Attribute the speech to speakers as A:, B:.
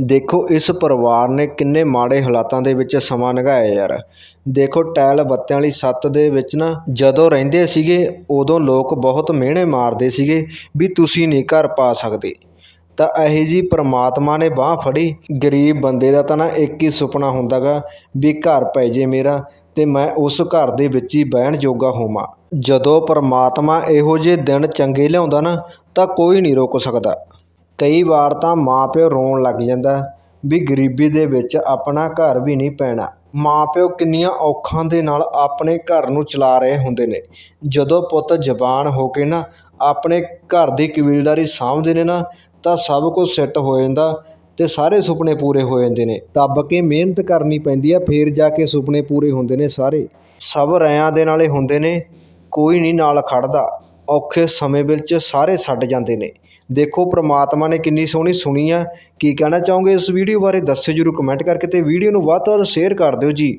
A: ਦੇਖੋ, ਇਸ ਪਰਿਵਾਰ ਨੇ ਕਿੰਨੇ ਮਾੜੇ ਹਾਲਾਤਾਂ ਦੇ ਵਿੱਚ ਸਮਾਂ ਲੰਘਾਇਆ ਯਾਰ। ਦੇਖੋ ਟੈਲ ਬੱਤਿਆਂ ਵਾਲੀ ਛੱਤ ਦੇ ਵਿੱਚ ਨਾ ਜਦੋਂ ਰਹਿੰਦੇ ਸੀਗੇ, ਉਦੋਂ ਲੋਕ ਬਹੁਤ ਮਿਹਣੇ ਮਾਰਦੇ ਸੀਗੇ ਵੀ ਤੁਸੀਂ ਨਹੀਂ ਘਰ ਪਾ ਸਕਦੇ। ਤਾਂ ਇਹੀ ਜੀ ਪ੍ਰਮਾਤਮਾ ਨੇ ਬਾਹ ਫੜੀ। ਗਰੀਬ ਬੰਦੇ ਦਾ ਤਾਂ ਨਾ ਇੱਕ ਹੀ ਸੁਪਨਾ ਹੁੰਦਾ ਗਾ ਵੀ ਘਰ ਪੈ ਜੇ ਮੇਰਾ ਤੇ ਮੈਂ ਉਸ ਘਰ ਦੇ ਵਿੱਚ ਹੀ ਬਹਿਣ ਜੋਗਾ ਹੋਵਾਂ। ਜਦੋਂ ਪ੍ਰਮਾਤਮਾ ਇਹੋ ਜਿਹੇ ਦਿਨ ਚੰਗੇ ਲਿਆਉਂਦਾ ਨਾ, ਤਾਂ ਕੋਈ ਨਹੀਂ ਰੋਕ ਸਕਦਾ। ਕਈ ਵਾਰ ਤਾਂ ਮਾਂ ਪਿਓ ਰੋਣ ਲੱਗ ਜਾਂਦਾ ਵੀ ਗਰੀਬੀ ਦੇ ਵਿੱਚ ਆਪਣਾ ਘਰ ਵੀ ਨਹੀਂ ਪੈਣਾ। ਮਾਂ ਪਿਓ ਕਿੰਨੀਆਂ ਔਖਾਂ ਦੇ ਨਾਲ ਆਪਣੇ ਘਰ ਨੂੰ ਚਲਾ ਰਹੇ ਹੁੰਦੇ ਨੇ। ਜਦੋਂ ਪੁੱਤ ਜਵਾਨ ਹੋ ਕੇ ਨਾ ਆਪਣੇ ਘਰ ਦੀ ਕਬੀਲਦਾਰੀ ਸਾਂਭਦੇ ਨੇ ਨਾ, ਤਾਂ ਸਭ ਕੁਝ ਸੈੱਟ ਹੋ ਜਾਂਦਾ ਅਤੇ ਸਾਰੇ ਸੁਪਨੇ ਪੂਰੇ ਹੋ ਜਾਂਦੇ ਨੇ। ਦੱਬ ਕੇ ਮਿਹਨਤ ਕਰਨੀ ਪੈਂਦੀ ਆ, ਫਿਰ ਜਾ ਕੇ ਸੁਪਨੇ ਪੂਰੇ ਹੁੰਦੇ ਨੇ ਸਾਰੇ। ਸਭ ਰਿਆਂ ਦੇ ਨਾਲੇ ਹੁੰਦੇ ਨੇ, ਕੋਈ ਨਹੀਂ ਨਾਲ ਖੜ੍ਹਦਾ ਔਖੇ ਸਮੇਂ ਵਿੱਚ ਸਾਰੇ ਛੱਡ ਜਾਂਦੇ ਨੇ। ਦੇਖੋ ਪਰਮਾਤਮਾ ਨੇ ਕਿੰਨੀ ਸੋਹਣੀ ਸੁਣੀ ਆ। ਕੀ ਕਹਿਣਾ ਚਾਹੋਗੇ ਇਸ ਵੀਡੀਓ ਬਾਰੇ? ਦੱਸਿਓ ਜਰੂਰ ਕਮੈਂਟ ਕਰਕੇ ਅਤੇ ਵੀਡੀਓ ਨੂੰ ਵੱਧ ਤੋਂ ਵੱਧ ਸ਼ੇਅਰ ਕਰ ਦਿਓ ਜੀ।